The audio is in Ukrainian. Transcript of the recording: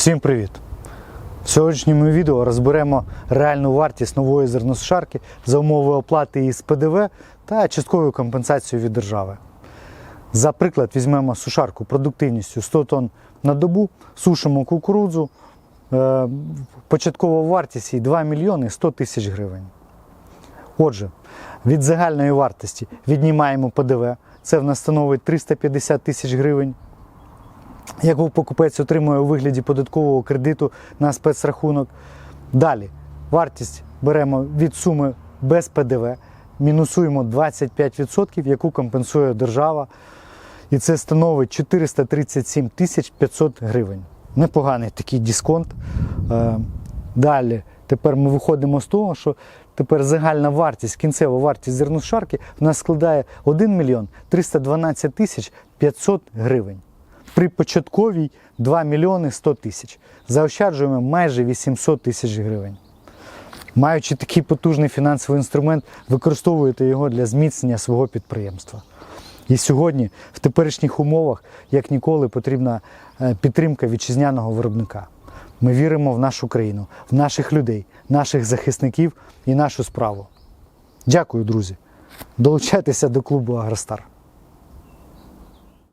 Всім привіт! В сьогоднішньому відео розберемо реальну вартість нової зерносушарки за умови оплати із ПДВ та частковою компенсацією від держави. За приклад візьмемо сушарку продуктивністю 100 тонн на добу, сушимо кукурудзу. Е, Початкова вартість її 2 мільйони 100 тисяч гривень. Отже, від загальної вартості віднімаємо ПДВ. Це в нас становить 350 тисяч гривень яку покупець отримує у вигляді податкового кредиту на спецрахунок. Далі вартість беремо від суми без ПДВ, мінусуємо 25%, яку компенсує держава. І це становить 437 тисяч 500 гривень. Непоганий такий дисконт. Е, Далі, тепер ми виходимо з того, що тепер загальна вартість, кінцева вартість зерношарки в нас складає 1 мільйон 312 тисяч 500 гривень. При початковій 2 мільйони 100 тисяч. Заощаджуємо майже 800 тисяч гривень. Маючи такий потужний фінансовий інструмент, використовуєте його для зміцнення свого підприємства. І сьогодні, в теперішніх умовах, як ніколи, потрібна е, підтримка вітчизняного виробника. Ми віримо в нашу країну, в наших людей, наших захисників і нашу справу. Дякую, друзі. Долучайтеся до клубу Агростар.